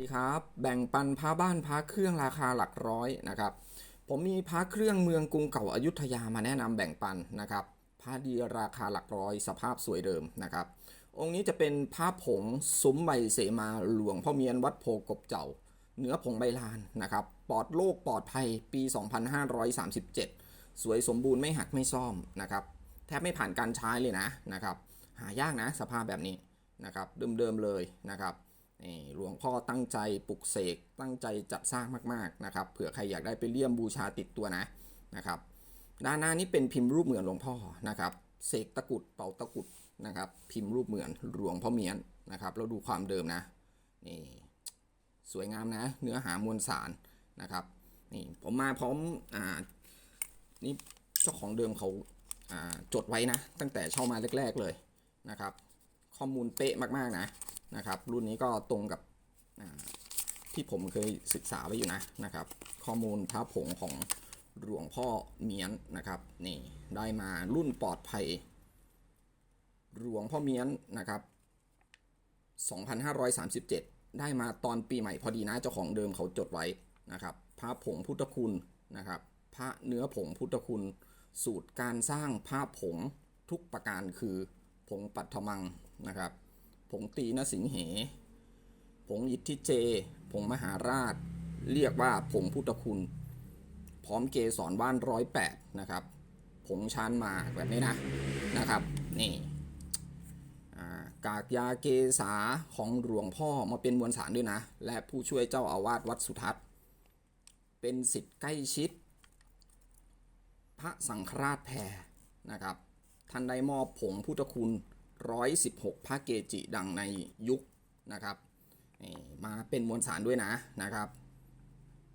ดีครับ แบ่งปันพระบ้านพระเครื่องราคาหลักร้อยนะครับ ผมมีพระเครื่องเมืองกรุงเก่าอายุทยามาแนะนำแบ่งปันนะครับพระดีราคาหลักร้อยสภาพสวยเดิมนะครับ องค์นี้จะเป็นพระผงซุ้มใบเสมาหลวงพ่อเมียนวัดโพกบเจ้าเนื้อผงใบลานนะครับปลอดโรคปลอดภัยปี 2537 สวยสมบูรณ์ไม่หักไม่ซ่อมนะครับแทบไม่ผ่านการใช้เลยนะนะครับหายากนะสภาพแบบนี้นะครับเดิมๆเลยนะครับ นี่หลวงพ่อตั้งใจปลุกเสกตั้งใจจัดสร้างมากๆนะครับเผื่อใครอยากได้ไปเลี่ยมบูชาติดตัวนะนะครับด้านหน้านี้เป็นพิมพ์รูปเหมือนหลวงพ่อนะครับเสกตะกุดเป่าตะกุดนะครับ พิมพ์รูปเหมือนหลวงพ่อเมียนนะครับแล้วดูความเดิมนะนี่สวยงามนะเนื้อหามวลสารนะครับนี่ผมมาพร้อมอ่านี่เจ้าของเดิมเขาอ่าจดไว้นะ ตั้งแต่เช่ามาแรก ๆเลยนะครับ ข้อมูลเป๊ะมากๆนะ นะครับ รุ่นนี้ก็ตรงกับที่ผมเคยศึกษาไว้อยู่นะนะครับ ข้อมูลพระผงของหลวงพ่อเมียนนะครับนี่ได้มารุ่นปลอดภัย หลวงพ่อเมียนนะครับ 2537 ได้มาตอนปีใหม่พอดีนะเจ้าของเดิมเขาจดไว้นะครับ พระผงพุทธคุณนะครับ พระเนื้อผงพุทธคุณ สูตรการสร้างพระผงทุกประการคือผงปัทมังนะครับ ผงตีนสิงเห ผงอิทธิเจ ผงมหาราช เรียกว่าผงพุทธคุณ พร้อมเกสรว่านร้อยแปดนะครับ ผงชานมาแบบนี้นะนะครับ นี่กากยาเกษาของหลวงพ่อมาเป็นมวลสารด้วยนะ และผู้ช่วยเจ้าอาวาสวัดสุทัศน์ เป็นสิทธิ์ใกล้ชิด พระสังฆราชแพรนะครับ ท่านได้มอบผงพุทธคุณ 116 พระเกจิดังในยุคนะครับนี่มาเป็นมวลสารด้วยนะนะครับ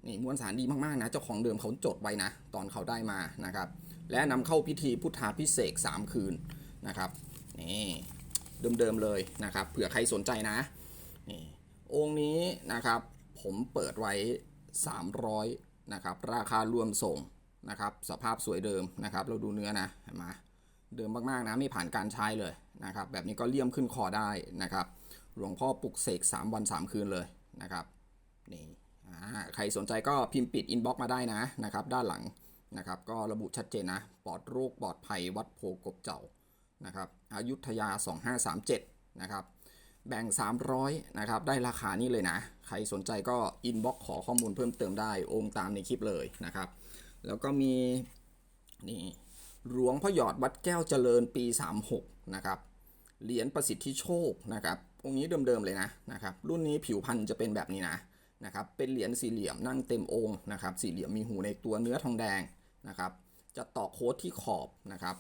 นี่มวลสารดีมากๆนะ เจ้าของเดิมเขาจดไว้นะ ตอนเขาได้มานะครับ และนำเข้าพิธีพุทธาพิเศษ3คืนนะครับนี่เดิมๆเลยนะครับเผื่อใครสนใจนะนี่องค์นี้นะครับผมเปิดไว้ 300นะครับราคารวมส่งนะครับ สภาพสวยเดิมนะครับ เราดูเนื้อนะเห็นไหมเดิมมากๆนะไม่ผ่านการใช้เลย นะครับแบบนี้ก็เลี่ยมขึ้นคอได้นะครับหลวงพ่อปลุกเสก 3 วัน 3 คืนเลยนะครับนี่ใครสนใจก็พิมพ์ปิดอินบ็อกมาได้นะนะครับด้านหลังนะครับก็ระบุชัดเจนนะปลอดโรคปลอดภัยวัดโพกบเจ้านะครับอายุทยา 2537นะครับแบ่ง 300นะครับได้ราคานี้เลยนะ ใครสนใจก็อินบ็อกขอข้อมูลเพิ่มเติมได้ องตามในคลิปเลยนะครับ แล้วก็มีนี่ หลวงพ่อหยอดวัดแก้วเจริญปี 36 นะครับ เหรียญประสิทธิโชคนะครับองค์นี้เดิมๆเลยนะนะครับ รุ่นนี้ผิวพันธุ์จะเป็นแบบนี้นะนะครับ เป็นเหรียญสี่เหลี่ยมนั่งเต็มองค์นะครับ สี่เหลี่ยมมีหูในตัวเนื้อทองแดงนะครับ จะตอกโค้ดที่ขอบนะครับ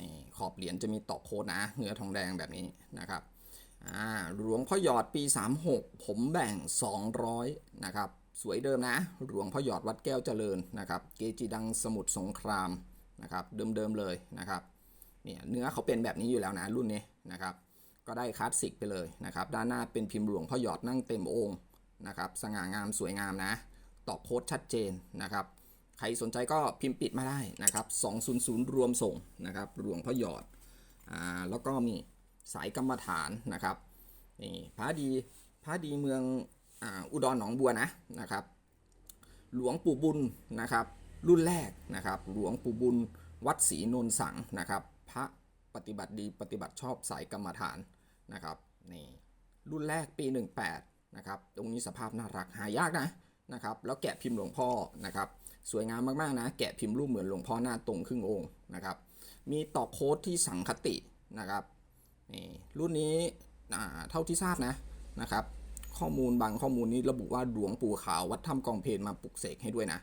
นี่ขอบเหรียญจะมีตอกโค้ดนะ เนื้อทองแดงแบบนี้นะครับอ่าหลวงพ่อหยอดปี 36 ผมแบ่ง 200 นะครับ สวยเดิมนะ หลวงพ่อหยอดวัดแก้วเจริญนะครับ เกจิดังสมุทรสงคราม นะครับเดิมๆเลยนะครับเนี่ยเนื้อเขาเป็นแบบนี้อยู่แล้วนะรุ่นนี้นะครับก็ได้คลาสสิกไปเลยนะครับด้านหน้าเป็นพิมพ์หลวงพ่อหยอดนั่งเต็มองค์นะครับสง่างามสวยงามนะตอกโค้ดชัดเจนนะครับใครสนใจก็พิมพ์ปิดมาได้นะครับ200 รวมส่งนะครับหลวงพ่อหยอดอ่าแล้วก็มีสายกรรมฐานนะครับนี่พระดีพระดีเมืองอ่าอุดรหนองบัวนะนะครับ หลวงปู่บุญนะครับ รุ่นแรกนะครับ หลวงปู่บุญวัดศรีนนสังนะครับ พระปฏิบัติดีปฏิบัติชอบสายกรรมฐานนะครับนี่รุ่นแรกปี 18นะครับตรงนี้สภาพน่ารักหายากนะนะครับแล้วแกะพิมพ์หลวงพ่อนะครับสวยงามมากๆนะแกะพิมพ์รูปเหมือนหลวงพ่อหน้าตรงครึ่งองค์นะครับมีต่อโค้ดที่สังคตินะครับนี่รุ่นนี้เท่าที่ทราบนะนะครับข้อมูลบางข้อมูลนี้ระบุว่าหลวงปู่ขาววัดถ้ำกองเพลมาปลุกเสกให้ด้วยนะ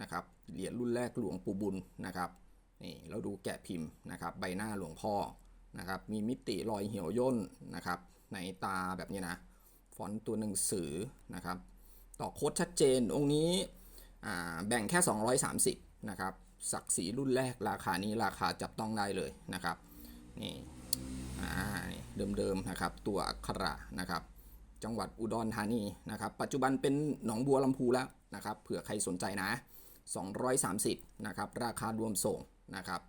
นะครับเหรียญรุ่นแรกหลวงปู่บุญนะครับนี่เราดูแกะพิมพ์นะครับใบหน้าหลวงพ่อนะครับมีมิติรอยเหี่ยวย่นนะครับในตาแบบนี้นะฟอนต์ตัวหนังสือนะครับต่อโค้ดชัดเจนองค์นี้อ่าแบ่งแค่ 230นะครับศักดิ์ศรีรุ่นแรกราคานี้ราคาจับต้องได้เลยนะครับนี่อ่าเดิมๆนะครับตัวอักขระนะครับจังหวัดอุดรธานีนะครับปัจจุบันเป็นหนองบัวลำพูแล้วนะครับเผื่อใครสนใจนะ 230นะครับราคารวมส่งนะครับ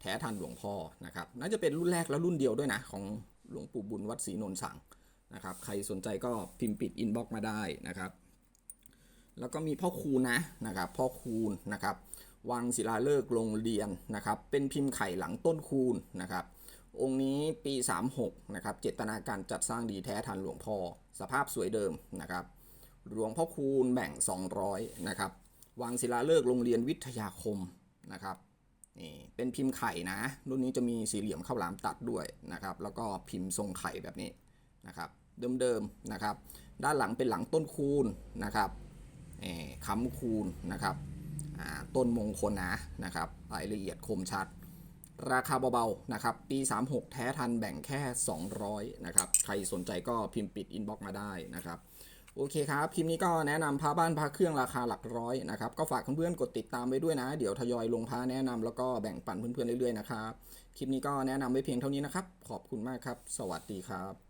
แท้ทันหลวงพ่อนะครับน่าจะเป็นรุ่นแรกและรุ่นเดียวด้วยนะ ของหลวงปู่บุญวัดศรีนนท์สังนะครับใครสนใจก็พิมพ์ปิดอินบ็อกมาได้นะครับ แล้วก็มีพ่อคูณนะนะครับพ่อคูณนะครับวังศิลาฤกษ์โรงเรียนนะครับ เป็นพิมพ์ไข่หลังต้นคูณนะครับ องค์นี้ปี 36นะครับเจตนาการจัดสร้างดีแท้ทันหลวงพ่อ สภาพสวยเดิมนะครับ หลวงพ่อคูณแบ่ง 200นะครับ วังศิลาฤกษ์โรงเรียนวิทยาคมนะครับนี่เป็นพิมพ์ไข่นะ รุ่นนี้จะมีสี่เหลี่ยมข้าวหลามตัดด้วยนะครับ แล้วก็พิมพ์ทรงไข่แบบนี้นะครับ เดิมๆนะครับ ด้านหลังเป็นหลังต้นคูณนะครับเอ่อค้ำคูณนะครับต้นมงคลนะนะครับรายละเอียดคมชัด ราคาเบาๆนะครับ ปี 36 แท้ทันแบ่งแค่ 200นะครับ ใครสนใจก็พิมพ์ปิดอินบ็อกมาได้นะครับ โอเคครับคลิปนี้ก็แนะนำพาบ้านพาเครื่องราคาหลักร้อยนะครับก็ฝากเพื่อนๆกดติดตามไว้ด้วยนะ เดี๋ยวทยอยลงพาแนะนำแล้วก็แบ่งปันเพื่อนๆเรื่อยๆนะครับคลิปนี้ก็แนะนำไว้เพียงเท่านี้นะครับ ขอบคุณมากครับ สวัสดีครับ